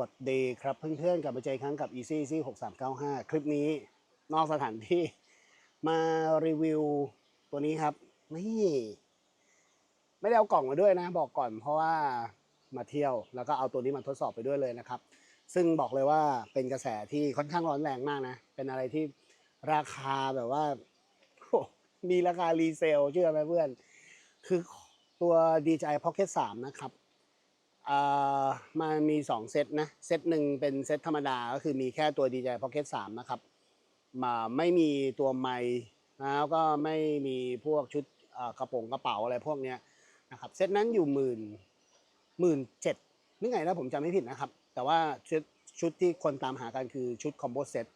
วัสดีครับเพื่อนๆกลับมาเจอครั้งกับ Easy Easy 6395 คลิปนี้นอกสถานที่มารีวิวตัวนี้ครับ นี่ ไม่ได้เอากล่องมาด้วยนะ บอกก่อนเพราะว่ามาเที่ยวแล้วก็เอาตัวนี้มาทดสอบไปด้วยเลยนะครับ ซึ่งบอกเลยว่าเป็นกระแสที่ค่อนข้างร้อนแรงมากนะ เป็นอะไรที่ราคาแบบว่า มีราคารีเซลเชื่อไหมเพื่อน คือตัว DJI Pocket 3 นะครับ มันมี 2 เซตนะ เซตหนึ่งเป็นเซตธรรมดา ก็คือมีแค่ตัว DJI Pocket 3 นะครับ มาไม่มีตัวไมค์แล้วก็ไม่มีพวกชุดกระโปรงกระเป๋าอะไรพวกเนี้ยนะครับ เซตนั้นอยู่หมื่นหมื่นเจ็ดนี่ไงนะผมจำไม่ผิดนะครับ แต่ว่าชุดชุดที่คนตามหากันคือชุดคอมโบเซต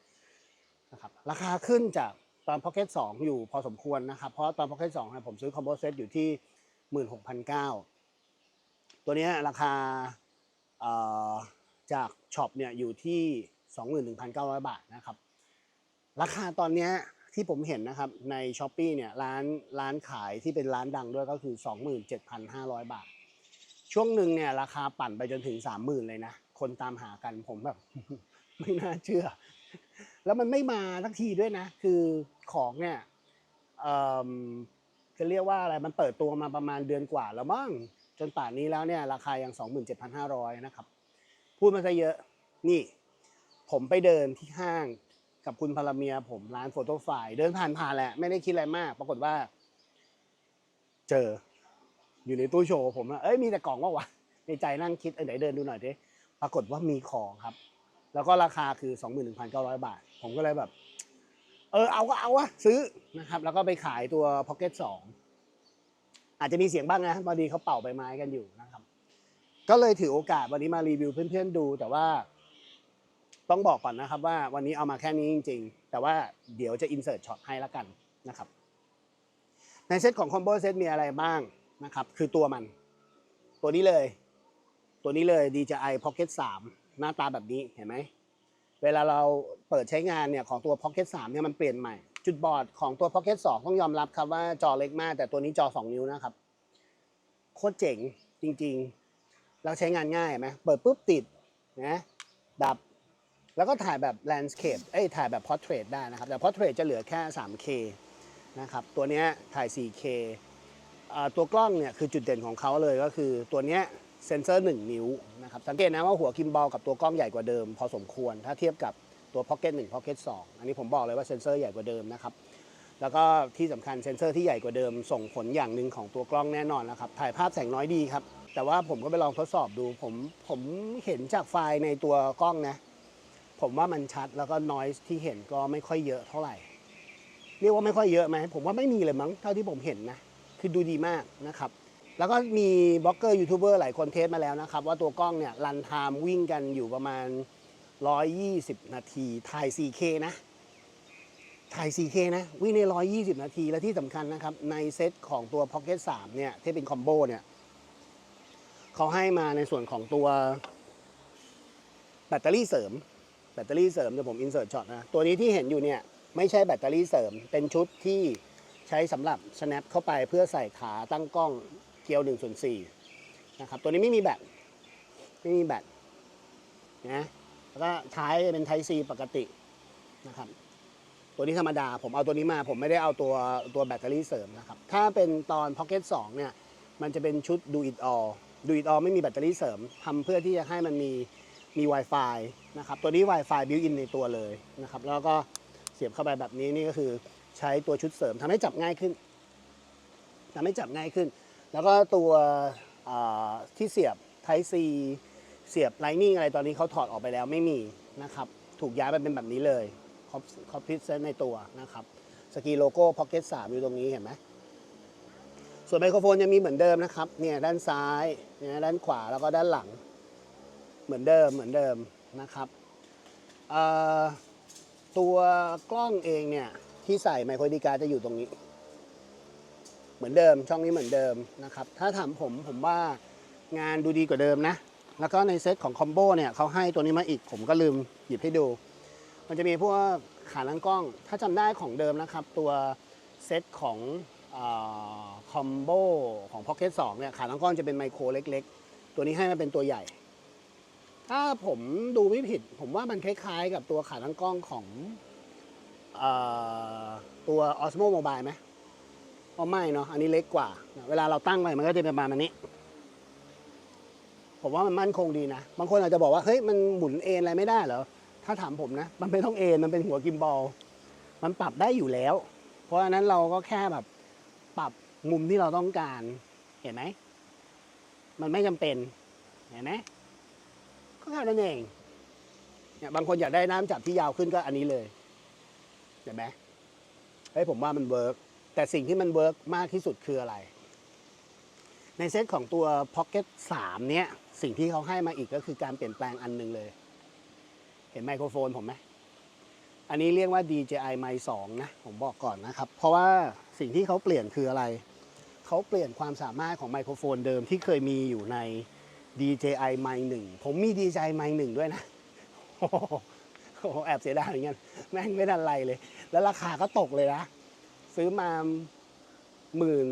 นะครับ ราคาขึ้นจากตอน Pocket 2 อยู่พอสมควรนะครับ เพราะตอน Pocket 2เนี่ยผมซื้อคอมโบเซตอยู่ที่ 16,900 ตัวนี้ราคาจากช็อปเนี่ยอยู่ที่ 21,900 บาทนะครับ ราคาตอนนี้ที่ผมเห็นนะครับใน s h อ p e e เนี่ยร้านร้านขายที่เป็นร้านดังด้วยก็คือ 27,500 บาท ช่วงหนึ่งเนี่ยราคาปั่นไปจนถึง 30,000 เลยนะ คนตามหากันผมแบบ ไม่น่าเชื่อ แล้วมันไม่มาทักทีด้วยนะ คือของเนี่ยจะเรียกว่าอะไรมันเปิดตัวมาประมาณเดือนกว่าแล้วมั้ง จนป่านนี้แล้วเนี่ยราคายัง 27,500 นะครับ พูดมาซะเยอะนี่ ผมไปเดินที่ห้างกับคุณพลเมีย ผมร้านโฟโต้ไฟล์เดินผ่านผ่านๆแหละ ไม่ได้คิดอะไรมาก ปรากฏว่า เจอ อยู่ในตู้โชว์ผมอะเอ้ยมีแต่กล่องว่าวะในใจนั่งคิดเออไหนเดินดูหน่อยดิปรากฏว่ามีของครับ แล้วก็ราคาคือ 21,900 บาท ผมก็เลยแบบ เออเอาก็เอาวะซื้อนะครับ แล้วก็ไปขายตัว Pocket 2 อาจจะมีเสียงบ้างนะพอดีเขาเป่าใบไม้กันอยู่นะครับ ก็เลยถือโอกาสวันนี้มารีวิวเพื่อนๆดู แต่ว่า ต้องบอกก่อนนะครับ ว่าวันนี้เอามาแค่นี้จริง ๆ แต่ว่าเดี๋ยวจะอินเสิร์ตช็อตให้ละกันนะครับ ในเซตของคอมโบเซตมีอะไรบ้างนะครับ คือตัวมัน ตัวนี้เลย ตัวนี้เลย DJI Pocket 3 หน้าตาแบบนี้เห็นไหมเวลาเราเปิดใช้งานเนี่ยของตัว Pocket 3เนี่ยมันเปลี่ยนใหม่ จุดบอดของตัว Pocket 2 ต้องยอมรับครับว่าจอเล็กมาก แต่ตัวนี้จอ 2 นิ้วนะครับ โคตรเจ๋งจริงๆแล้วใช้งานง่ายไหมเปิดปุ๊บติดนะดับ แล้วก็ถ่ายแบบ landscape เอ้ยถ่ายแบบ portrait ได้นะครับ แต่ portrait จะเหลือแค่ 3K นะครับ ตัวนี้ถ่าย 4K ตัวกล้องเนี่ยคือจุดเด่นของเขาเลยก็คือตัวนี้เซนเซอร์ 1 นิ้วนะครับ สังเกตนะว่าหัวกิมบอลกับตัวกล้องใหญ่กว่าเดิม พอสมควรถ้าเทียบกับ ตัว Pocket 1 Pocket 2 อันนี้ผมบอกเลยว่าเซนเซอร์ใหญ่กว่าเดิมนะครับ แล้วก็ที่สำคัญเซนเซอร์ที่ใหญ่กว่าเดิม ส่งผลอย่างหนึ่งของตัวกล้องแน่นอนนะครับ ถ่ายภาพแสงน้อยดีครับ แต่ว่าผมก็ไปลองทดสอบดู ผมผมเห็นจากไฟล์ในตัวกล้องนะ ผมว่ามันชัดแล้วก็ noise ที่เห็นก็ไม่ค่อยเยอะเท่าไหร่ เรียกว่าไม่ค่อยเยอะไหมผมว่าไม่มีเลยมั้งเท่าที่ผมเห็นนะ คือดูดีมากนะครับแล้วก็มีบล็อกเกอร์ยูทูบเบอร์หลายคนเทสมาแล้วนะครับ ว่าตัวกล้องเนี่ยรันไทม์วิ่งกันอยู่ประมาณ 120 นาทีถ่าย 4K นะ ถ่าย 4K นะ วิ่งใน 120 นาที และที่สำคัญนะครับ ในเซตของตัว Pocket 3 เนี่ย ที่เป็นคอมโบเนี่ย เขาให้มาในส่วนของตัวแบตเตอรี่เสริม แบตเตอรี่เสริมเดี๋ยวผมอินเสิร์ตช็อตนะ ตัวนี้ที่เห็นอยู่เนี่ย ไม่ใช่แบตเตอรี่เสริม เป็นชุดที่ใช้สำหรับ snap เข้าไปเพื่อใส่ขาตั้งกล้องเกียว1ส่วน4นะครับ ตัวนี้ไม่มีแบต ไม่มีแบตนะ แล้วก็ท้ายเป็น Type C ปกตินะครับตัวนี้ธรรมดา ผมเอาตัวนี้มาผมไม่ได้เอาตัวตัวแบตเตอรี่เสริมนะครับ ถ้าเป็นตอน Pocket 2 เนี่ย มันจะเป็นชุด Do It All Do It All ไม่มีแบตเตอรี่เสริมทำเพื่อที่จะให้มันมีมี Wi-Fi นะครับ ตัวนี้ Wi-Fi built in ในตัวเลยนะครับ แล้วก็เสียบเข้าไปแบบนี้นี่ก็คือใช้ตัวชุดเสริมทำให้จับง่ายขึ้นทำให้จับง่ายขึ้น แล้วก็ตัวที่เสียบ Type C เสียบ Lightning อะไรตอนนี้เขาถอดออกไปแล้วไม่มีนะครับ ถูกย้ายไปเป็นแบบนี้เลยคอปคอปพิเซนในตัวนะครับ สกีโลโก้ Pocket 3อยู่ตรงนี้เห็นไหมส่วนไมโครโฟนยังมีเหมือนเดิมนะครับ เนี่ยด้านซ้ายเนี่ยด้านขวาแล้วก็ด้านหลัง เหมือนเดิมเหมือนเดิมนะครับตัวกล้องเองเนี่ยที่ใส่ไมโครดีการจะอยู่ตรงนี้ เหมือนเดิมช่องนี้เหมือนเดิมนะครับ ถ้าถามผมผมว่างานดูดีกว่าเดิมนะ แล้วก็ในเซตของคอมโบเนี่ยเขาให้ตัวนี้มาอีก ผมก็ลืมหยิบให้ดู มันจะมีพวกขาตั้งกล้อง ถ้าจำได้ของเดิมนะครับ ตัวเซตของคอมโบของ Pocket 2เนี่ยขาตั้งกล้องจะเป็นไมโครเล็ก ๆ ตัวนี้ให้มาเป็นตัวใหญ่ ถ้าผมดูไม่ผิด ผมว่ามันคล้ายๆ กับตัวขาตั้งกล้องของออตัว Osmo Mobile ไหมก็ไม่เนาะอันนี้เล็กกว่า เวลาเราตั้งไปมันก็จะประมาณนี้ ผมว่ามันมั่นคงดีนะ บางคนอาจจะบอกว่าเฮ้ยมันหมุนเอ็นอะไรไม่ได้เหรอ ถ้าถามผมนะ มันไม่ต้องเอ็นมันเป็นหัวกิมบอล มันปรับได้อยู่แล้ว เพราะฉะนั้นเราก็แค่แบบปรับมุมที่เราต้องการ เห็นไหม มันไม่จำเป็น เห็นไหมก็แค่นั้นเองเนี่ยบางคนอยากได้น้ำจับที่ยาวขึ้นก็อันนี้เลย เห็นไหมเฮ้ยผมว่ามันเวิร์กแต่สิ่งที่มันเวิร์กมากที่สุดคืออะไร ในเซตของตัว Pocket 3 เนี่ยสิ่งที่เขาให้มาอีกก็คือการเปลี่ยนแปลงอันหนึงเลย เห็นไมโครโฟนผมไหมอันนี้เรียกว่า DJI Mic 2นะ ผมบอกก่อนนะครับ เพราะว่าสิ่งที่เขาเปลี่ยนคืออะไร เขาเปลี่ยนความสามารถของไมโครโฟนเดิมที่เคยมีอยู่ใน DJI Mic 1ผมมี DJI Mic 1ด้วยนะโอ้โหโอ้โหแอบเสียดายเหมือนกันแม่งไม่ทันไรเลย แล้วราคาก็ตกเลยนะ ซื้อมา หมื่น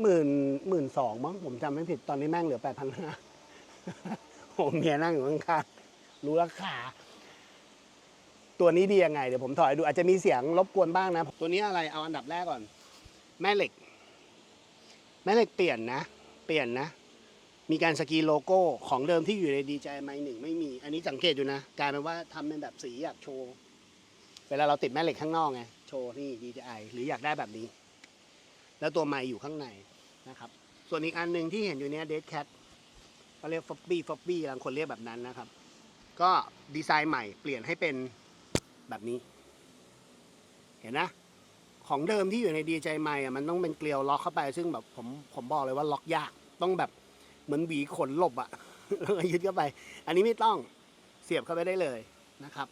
หมื่นหมื่นสองมั้งผมจำไม่ผิดตอนนี้แม่งเหลือแปดพันห้าโอ้เมียนั่งอยู่ข้างๆรู้ราคา ตัวนี้ดียังไง เดี๋ยวผมถอยดูอาจจะมีเสียงรบกวนบ้างนะ ตัวนี้อะไรเอาอันดับแรกก่อน แม่เหล็ก แม่เหล็กเปลี่ยนนะ เปลี่ยนนะ มีการสกีโลโก้ของเดิมที่อยู่ใน DJI Mic 1ไม่มี อันนี้สังเกตอยู่นะกลายเป็นว่าทำเป็นแบบสีอยากโชว์เวลาเราติดแม่เหล็กข้างนอกไงโชว์นี่ DJI หรืออยากได้แบบนี้ แล้วตัวไมค์อยู่ข้างในนะครับส่วนอีกอันหนึ่งที่เห็นอยู่เนี้ย Dead Cat ก็เรียกฟอ b บี้ฟอ b บี้บางคนเรียกแบบนั้นนะครับ ก็ดีไซน์ใหม่เปลี่ยนให้เป็นแบบนี้ เห็นนะของเดิมที่อยู่ใน DJI ไมค์อะมันต้องเป็นเกลียวล็อกเข้าไป ซึ่งแบบผมผมบอกเลยว่าล็อกยากต้องแบบเหมือนหวีขนหลบอะแล้วก็ยึดเข้าไป อันนี้ไม่ต้องเสียบเข้าไปได้เลยนะครับ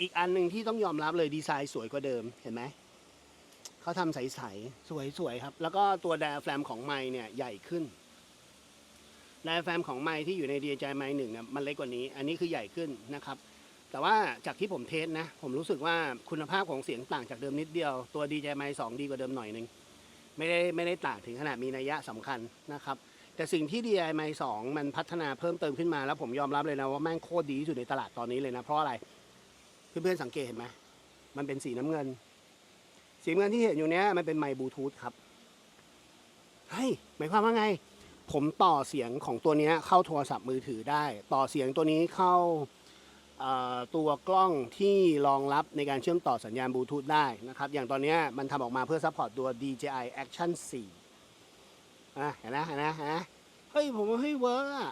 อีกอันหนึ่งที่ต้องยอมรับเลยดีไซน์สวยกว่าเดิมเห็นไหม เขาทำใสๆสวยๆครับ แล้วก็ตัวไดอะแฟมของไม้เนี่ยใหญ่ขึ้นไดอะแฟมของไม้ที่อยู่ใน DJI ไม้หนึ่งเนี่ยมันเล็กกว่านี้ อันนี้คือใหญ่ขึ้นนะครับ แต่ว่าจากที่ผมเทสนะ ผมรู้สึกว่าคุณภาพของเสียงต่างจากเดิมนิดเดียว ตัว DJI ไม้2ดีกว่าเดิมหน่อยนึงไม่ได้ไม่ได้ต่างถึงขนาดมีนัยยะสำคัญนะครับ แต่สิ่งที่ DJI ไม้2มันพัฒนาเพิ่มเติมขึ้นมาแล้วผมยอมรับเลยนะว่าแม่งโคตรดีที่สุดในตลาดตอนนี้เลยนะเพราะอะไรเพื่อนๆสังเกตเห็นไหมมันเป็นสีน้ำเงิน สีน้ำเงินที่เห็นอยู่เนี้ยมันเป็นไมค์บลูทูธครับเฮ้ยหมายความว่าไง ผมต่อเสียงของตัวเนี้ยเข้าโทรศัพท์มือถือได้ ต่อเสียงตัวนี้เข้าตัวกล้องที่รองรับในการเชื่อมต่อสัญญาณบลูทูธได้นะครับ อย่างตอนเนี้ยมันทำออกมาเพื่อซัพพอร์ตตัว DJI Action 4อะเห็นนะเห็นนะเห็นนะเฮ้ย ผมว่าเฮ้ยเวิร์อะ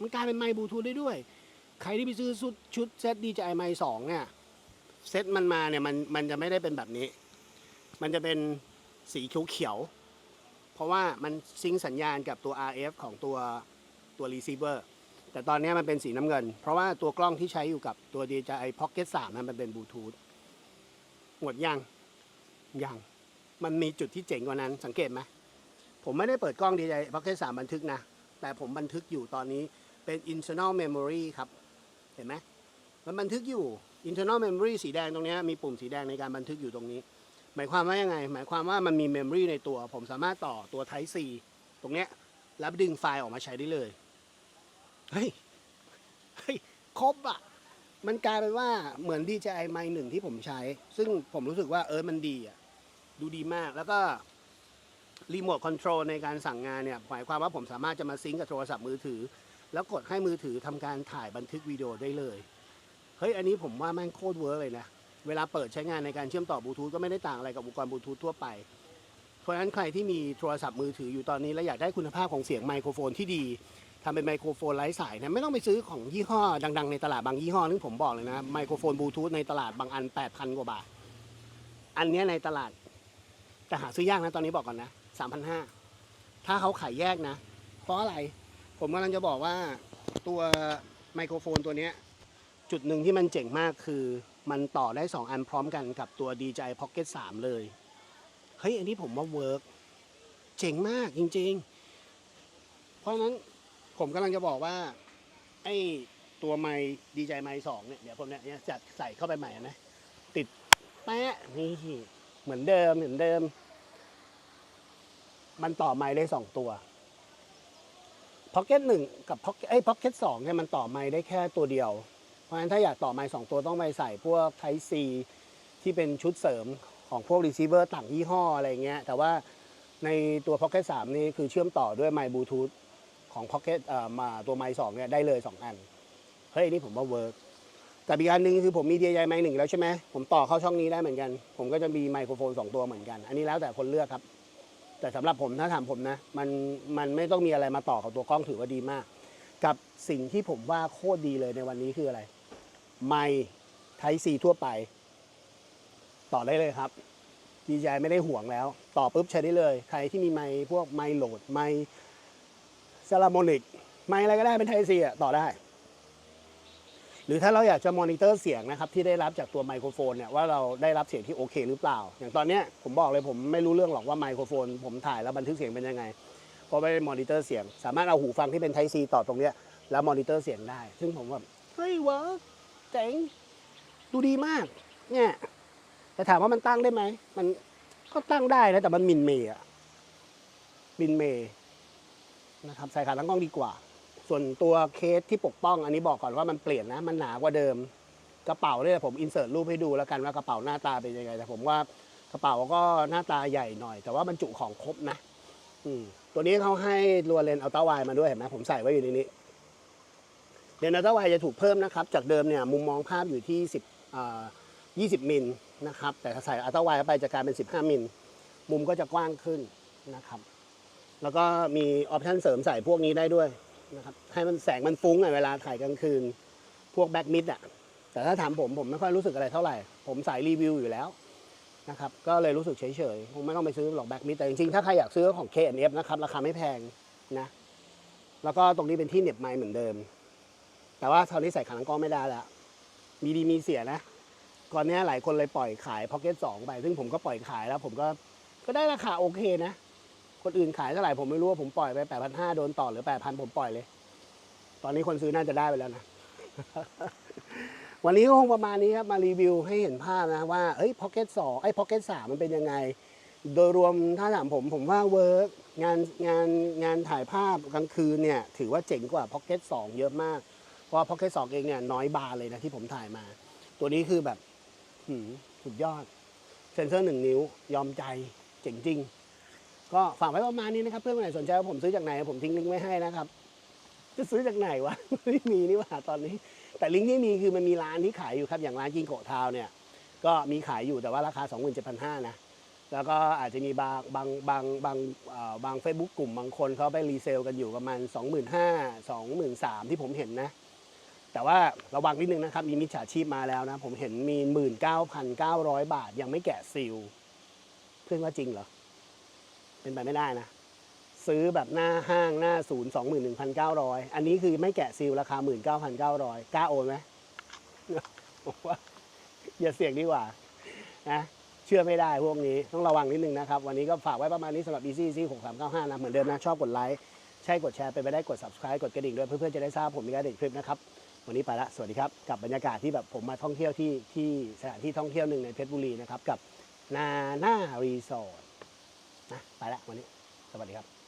มันกลายเป็นไมค์บลูทูธได้ด้วย ใครที่ไปซื้อชุดชุดเซต DJI ไมค์2เนี่ย เซตมันมาเนี่ยมันมันจะไม่ได้เป็นแบบนี้ มันจะเป็นสีเขียวๆเพราะว่ามันซิงสัญญาณกับตัว RF ของตัวตัว receiver แต่ตอนนี้มันเป็นสีน้ำเงิน เพราะว่าตัวกล้องที่ใช้อยู่กับตัว DJI Pocket 3นั้นมันเป็นบลูทูธหมดยังยังมันมีจุดที่เจ๋งกว่านั้นสังเกตไหมผมไม่ได้เปิดกล้อง DJI Pocket 3บันทึกนะ แต่ผมบันทึกอยู่ตอนนี้เป็น internal memory ครับ เห็นไหมมันบันทึกอยู่ internal memory สีแดงตรงนี้มีปุ่มสีแดงในการบันทึกอยู่ตรงนี้ หมายความว่ายังไง หมายความว่ามันมี memory ในตัว ผมสามารถต่อตัว Type C ตรงเนี้ยแล้วดึงไฟล์ออกมาใช้ได้เลย เฮ้ย เฮ้ย ครบอะ มันกลายเป็นว่าเหมือน DJI Mic หนึ่งที่ผมใช้ ซึ่งผมรู้สึกว่าเออมันดีอะ ดูดีมาก แล้วก็รีโมทคอนโทรลในการสั่งงานเนี่ย หมายความว่าผมสามารถจะมาซิงก์กับโทรศัพท์มือถือ แล้วกดให้มือถือทำการถ่ายบันทึกวิดีโอได้เลย เฮ้ย อันนี้ผมว่าแม่งโคตรเวิร์กเลยนะ เวลาเปิดใช้งานในการเชื่อมต่อบลูทูธก็ไม่ได้ต่างอะไรกับอุปกรณ์บลูทูธทั่วไป เพราะฉะนั้นใครที่มีโทรศัพท์มือถืออยู่ตอนนี้ และอยากได้คุณภาพของเสียงไมโครโฟนที่ดีทำเป็นไมโครโฟนไร้สายนะไม่ต้องไปซื้อของยี่ห้อดังๆในตลาดบางยี่ห้อนึงผมบอกเลยนะไมโครโฟนบลูทูธในตลาดบางอัน 8,000 กว่าบาท อันนี้ในตลาด แต่หาซื้อยากนะตอนนี้บอกก่อนนะ3,500 ถ้าเขาขายแยกนะ เพราะอะไร ผมกำลังจะบอกว่าตัวไมโครโฟนตัวนี้ จุดหนึ่งที่มันเจ๋งมากคือ มันต่อได้ 2 อันพร้อมกันกับตัว DJI Pocket 3 เลย เฮ้ย อันนี้ผมว่าเวิร์กเจ๋งมากจริง ๆ เพราะนั้นผมกำลังจะบอกว่า ไอ้ตัวไมค์ DJI ไมค์2เนี่ย เดี๋ยวผมเนี่ยจัดใส่เข้าไปใหม่นะ ติดแปะนี่เหมือนเดิมเหมือนเดิม มันต่อไมค์ได้สองตัว Pocket 1กับ Pocket เอ้ย Pocket 2เนี่ยมันต่อไมค์ได้แค่ตัวเดียว ราะฉะนั้นถ้าอยากต่อไมค์สองตัวต้องไปใส่พวก Type C ที่เป็นชุดเสริมของพวก receiver ต่างยี่ห้ออะไรเงี้ยแต่ว่าในตัว Pocket 3 นี่คือเชื่อมต่อด้วยไมค์บลูทูธของ Pocket เอ่อมาตัวไมค์2เนี่ยได้เลย 2 อัน เฮ้ย นี่ผมว่าเวิร์กแต่อีกอันหนึ่งคือผมมี DJI ไมค์หนึ่งแล้วใช่ไหมผมต่อเข้าช่องนี้ได้เหมือนกัน ผมก็จะมีไมโครโฟน 2 ตัวเหมือนกัน อันนี้แล้วแต่คนเลือกครับ แต่สำหรับผมถ้าถามผมนะ มันมันไม่ต้องมีอะไรมาต่อกับตัวกล้องถือว่าดีมาก กับสิ่งที่ผมว่าโคตรดีเลยในวันนี้คืออะไร ไมค์ไทซีทั่วไป ต่อได้เลยครับ DJI ไม่ได้ห่วงแล้ว ต่อปุ๊บใช้ได้เลย ใครที่มีไมค์พวกไมค์โหลด ไมค์ซาลามอนิกไมค์อะไรก็ได้เป็นไทซีอะต่อได้ หรือถ้าเราอยากจะมอนิเตอร์เสียงนะครับ ที่ได้รับจากตัวไมโครโฟนเนี่ยว่าเราได้รับเสียงที่โอเคหรือเปล่า อย่างตอนเนี้ยผมบอกเลยผมไม่รู้เรื่องหรอกว่าไมโครโฟน ผมถ่ายแล้วบันทึกเสียงเป็นยังไงเพราะไม่ได้มอนิเตอร์เสียง สามารถเอาหูฟังที่เป็นไทซีต่อตรงเนี้ยแล้วมอนิเตอร์เสียงได้ ซึ่งผมแบบเฮ้ยเวิร์ก เจ๋งดูดีมาก เนี่ยแต่ถามว่ามันตั้งได้ไหม มันก็ตั้งได้นะแต่มันมินเมย์อะมินเมย์นะครับใส่ขาตั้งกล้องดีกว่า ส่วนตัวเคสที่ปกป้อง อันนี้บอกก่อนว่ามันเปลี่ยนนะ มันหนากว่าเดิม กระเป๋าเนี่ยผมอินเสิร์ตรูปให้ดูแล้วกันว่ากระเป๋าหน้าตาเป็นยังไง แต่ผมว่ากระเป๋าก็หน้าตาใหญ่หน่อย แต่ว่าบรรจุของครบนะ อืมตัวนี้เขาให้รัวเลนอัลตร้าไวมาด้วยเห็นไหมผมใส่ไว้อยู่ในนี้ เลนส์อัลตร้าไวจะถูกเพิ่มนะครับ จากเดิมเนี่ยมุมมองภาพอยู่ที่ 10อ่า20 มิลนะครับ แต่ถ้าใส่อัลตร้าไวเข้าไปจะกลายเป็น 15 มิล มุมก็จะกว้างขึ้นนะครับ แล้วก็มีออปชันเสริมใส่พวกนี้ได้ด้วยนะครับ ให้มันแสงมันฟุ้งอะเวลาถ่ายกลางคืน พวกแบ็กมิดอะแต่ถ้าถามผมผมไม่ค่อยรู้สึกอะไรเท่าไหร่ ผมสายรีวิวอยู่แล้วนะครับ ก็เลยรู้สึกเฉยๆ คงไม่ต้องไปซื้อหรอกแบ็กมิด แต่จริงๆ ถ้าใครอยากซื้อของ K&F นะครับ ราคาไม่แพงนะ แล้วก็ตรงนี้เป็นที่เน็บไม้เหมือนเดิม แต่ว่าตอนนี้ใส่ขาตั้งกล้องไม่ได้แล้ว มีดีมีเสียนะก่อนนี้หลายคนเลยปล่อยขายพ็อกเก็ตสองไป ซึ่งผมก็ปล่อยขายแล้ว ผมก็ก็ได้ราคาโอเคนะ คนอื่นขายเท่าไหร่ผมไม่รู้ว่าผมปล่อยไปแปดพันห้าโดนต่อหรือแปดพันผมปล่อยเลย ตอนนี้คนซื้อน่าจะได้ไปแล้วนะ วันนี้ก็คงประมาณนี้ครับ มารีวิวให้เห็นภาพนะว่าเอ้ยพ็อกเก็ตสองไอ้พ็อกเก็ตสามมันเป็นยังไง โดยรวมถ้าถามผมผมว่าเวิร์กงานงานงานถ่ายภาพกลางคืนเนี่ย ถือว่าเจ๋งกว่าพ็อกเก็ตสองเยอะมาก เพราะพ็อกเก็ตสองเองเนี่ยน้อยบาร์เลยนะที่ผมถ่ายมา ตัวนี้คือแบบหืมสุดยอด เซ็นเซอร์หนึ่งนิ้วยอมใจเจ๋งจริง ก็ฝากไว้ประมาณนี้นะครับ เพื่อนคนไหนสนใจว่าผมซื้อจากไหน ผมทิ้งลิงก์ไว้ให้นะครับ จะซื้อจากไหนวะไม่มีนี่หว่าตอนนี้ แต่ลิงก์ที่มีคือมันมีร้านที่ขายอยู่ครับ อย่างร้านกินโกะทาวเนี่ย ก็มีขายอยู่แต่ว่าราคา 27,500นะแล้วก็อาจจะมีบางบางบางบางเอ่อบางเฟซบุ๊กกลุ่มบางคนเขาไปรีเซลกันอยู่ประมาณ 25,000 23,000 ที่ผมเห็นนะ แต่ว่าระวังนิดนึงนะครับ มีมิจฉาชีพมาแล้วนะ ผมเห็นมี 19,900 บาทยังไม่แกะซีลเพื่อนว่าจริงเหรอ เป็นไปไม่ได้นะ ซื้อแบบหน้าห้างหน้าศูนย์สองหมื่นหนึ่งพันเก้าร้อยอันนี้คือไม่แกะซีลราคาหมื่นเก้าพันเก้าร้อยกล้าโอนไหมผมว่าอย่าเสี่ยงดีกว่านะเชื่อไม่ได้พวกนี้ต้องระวังนิดนึงนะครับ วันนี้ก็ฝากไว้ประมาณนี้สำหรับ Easy Easy 6395นะเหมือนเดิมนะชอบกดไลค์ใช่กดแชร์ไปไปได้กด subscribe กดกระดิ่งด้วยเพื่อนๆจะได้ทราบผมมีการเด็ดคลิปนะครับ วันนี้ไปละสวัสดีครับ กับบรรยากาศที่แบบผมมาท่องเที่ยวที่ที่สถานที่ท่องเที่ยวหนึ่งในเพชรบุรีนะครับ กับนาหน้ารีสอร์ทนะไปละวันนี้ สวัสดีครับ